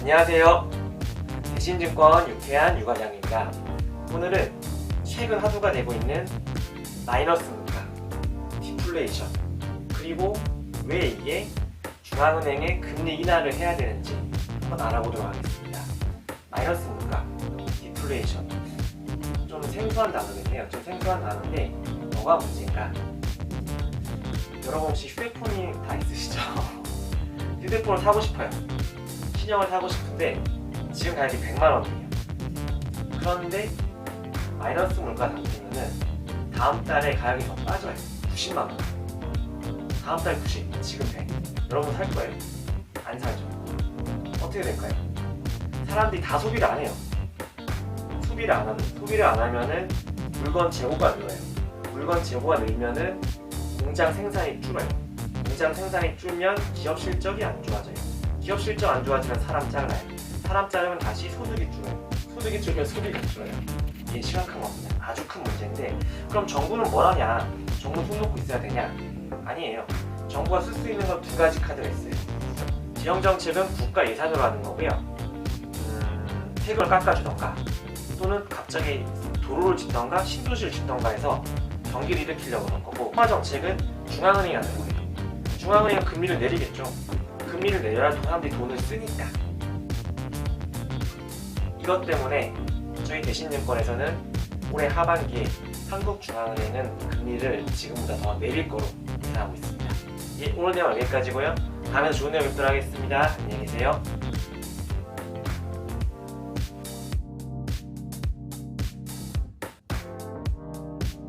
안녕하세요. 대신증권 유태한 유과장입니다. 오늘은 최근 화두가 되고 있는 마이너스 물가, 디플레이션, 그리고 왜 이게 중앙은행의 금리 인하를 해야 되는지 한번 알아보도록 하겠습니다. 마이너스 물가, 디플레이션. 좀 생소한 단어긴 해요. 좀 생소한 단어인데 뭐가 문제인가? 여러분 혹시 휴대폰이 다 있으시죠? 휴대폰을 사고 싶어요. 신형을 사고 싶은데 지금 가격이 100만 원이에요. 그런데 마이너스 물가 상태면은 다음 달에 가격이 더 빠져요. 90만 원. 다음 달 90, 지금 100. 여러분 살 거예요? 안 살죠. 어떻게 될까요? 사람들이 다 소비를 안 해요. 소비를 안 하면 소비를 안 하면은 물건 재고가 늘어요. 물건 재고가 늘면은 공장 생산이 줄어요. 공장 생산이 줄면 기업 실적이 안 좋아져요. 기업 실적 안 좋아지면 사람 잘라요. 사람 자르면 다시 소득이 줄어요. 소득이 줄면 소비가 줄어요. 이게 심각한 겁니다. 아주 큰 문제인데 그럼 정부는 뭘 하냐? 정부 손 놓고 있어야 되냐? 아니에요. 정부가 쓸 수 있는 건 두 가지 카드가 있어요. 지역 정책은 국가 예산으로 하는 거고요. 음, 세금을 깎아주던가 또는 갑자기 도로를 짓던가 신도시를 짓던가 해서 경기를 일으키려고 하는 거고 통화 정책은 중앙은행이 하는 거예요. 중앙은행은 금리를 내리겠죠. 금리를 내려야 사람들이 돈을 쓰니까. 이것 때문에 저희 대신증권에서는 올해 하반기에 한국중앙은행은 금리를 지금보다 더 내릴 거로 예상하고 있습니다. 예, 오늘 내용 여기까지고요. 다음에 좋은 내용 뵙도록 하겠습니다. 안녕히 계세요.